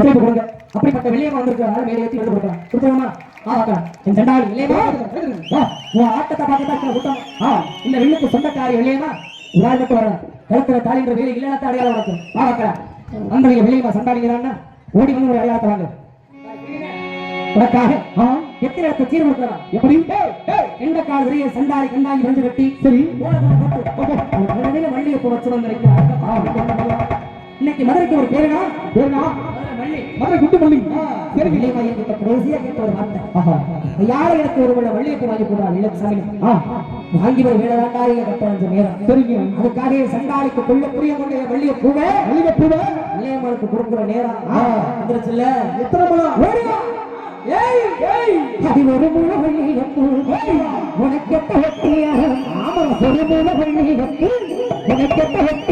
ஒத்துழைப்பு கொடுங்க அப்படிப்பட்ட வெளியே வந்திருக்கிறாரு மேலே ஏற்றி வந்து கொடுக்கலாம் கொடுத்துருமா என் இல்லையமா உன் ஆட்டத்தை பார்க்கத்தான் கூட்டம் ஆ இந்த வில்லுக்கு சொந்தக்காரி இல்லையமா உதாரணத்துக்கு வர கழுத்துல வேலை இல்லைன்னா அடையாளம் உனக்கு ஆமாக்கா வந்தவங்க வெளியமா சண்டாளிங்கிறான்னா ஓடி வந்து ஒரு அடையாளத்தை வாங்க உனக்காக ஆ, எத்தனை இடத்தை சீர் எப்படி எந்த கால் வரைய சண்டாளி கண்டாங்கி வந்து கட்டி சரி வள்ளியை வச்சு வந்து இன்னைக்கு மதுரைக்கு ஒரு பேருனா? பேருனா? மதுரை குட்டு மல்லி சரி விலைமயம் கிட்ட கடைசியா கேட்ட ஒரு வார்த்தை. யாரை எனக்கு ஒரு வேளை வள்ளியத்தை வாங்கி போடுறா இல்லை சாமி வாங்கி ஒரு வேலை வேண்டாம் கட்ட நேரம். சரிங்க. அதுக்காக சண்டாளிக்கு கொள்ள புரிய கொண்ட வள்ளிய பூவை வள்ளிய பூவை கொடுக்குற நேரம். வந்துருச்சுல்ல? எத்தனை ஓடிவா ஏய் ஏய். அது ஒரு மூல வள்ளியப்பூ உனக்கெத்த வெட்டியாக ஆமா ஒரு மூல அதை கட்டு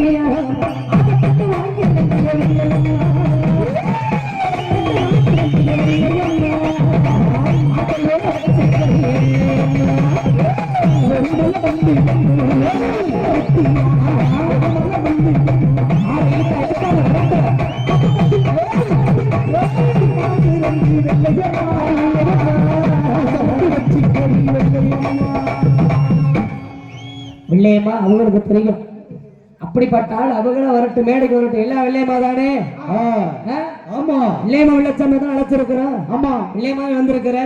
வெள்ளையம்மா அவங்களுக்கு தெரியும் அப்படிப்பட்டால் அவங்களும் வரட்டும் மேடைக்கு வரட்டும். எல்லாம் வெள்ளையம்மா தானே? ஆமா. வெள்ளையம்மா வெள்ளச்சாமி தான் அழைச்சிருக்கிறோம் ஆமா. வெள்ளையம்மாவே வந்திருக்கிற.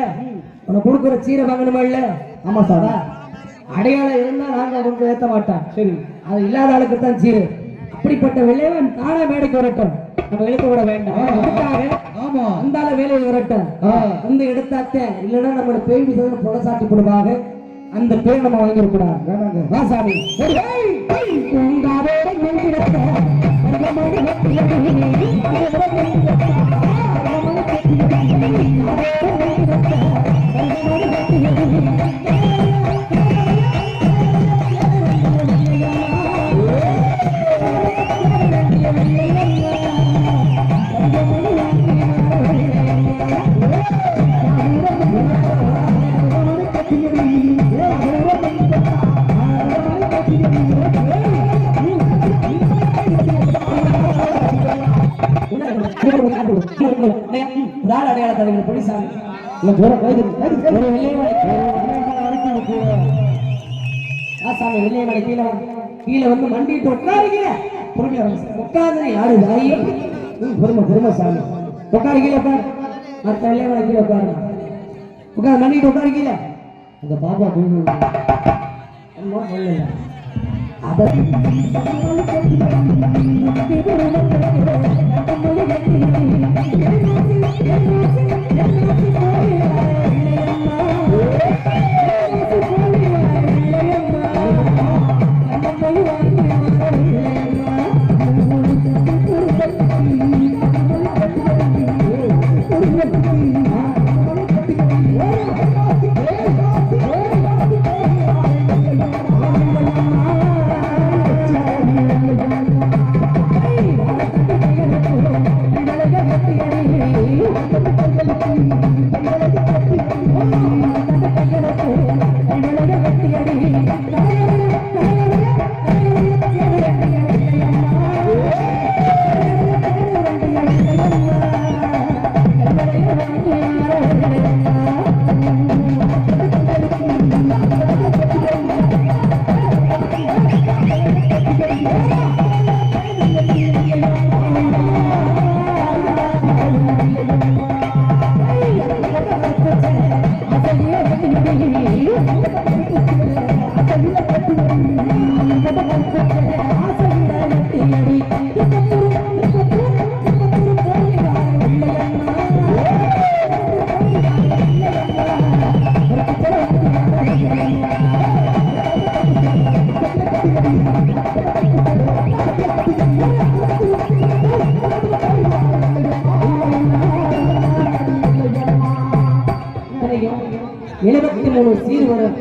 உனக்கு கொடுக்குற சீரை வாங்கணுமா இல்ல? ஆமா சாரா. அடையாளம் இருந்தா நாங்க அவங்க ஏத்த மாட்டோம் சரி. அது இல்லாத ஆளுக்கு தான் சீரு. அப்படிப்பட்ட வெள்ளையவன் தானே மேடைக்கு வரட்டும். நம்ம எழுத்து விட வேண்டாம். ஆமா. அந்த ஆளு வேலையை வரட்டும். வந்து எடுத்தாத்த இல்லைன்னா நம்மளோட பேய் விதம் புலசாட்டி போடுவாங்க. அந்த பேர் நம்ம வாங்கிடக்கூடாது வேணாங்க. வா சாமி பூங்காவோட அடையாளத்தை போலீசாமி இல்ல தூரம் கைது ஒரு வெள்ளையமலை ஆசாமி வெள்ளையமலை கீழே. கீழே வந்து மண்டிட்டு உட்காருங்க பொறுமையா உட்காந்து யாரு தாயி பொறுமை பொறுமை சாமி உட்காரு கீழே உட்காரு மற்ற வெள்ளையமலை கீழே உட்காரு உட்காரு மண்டிட்டு உட்காரு கீழே அந்த பாப்பா சொல்லல அத எழுபத்தி como los sirvan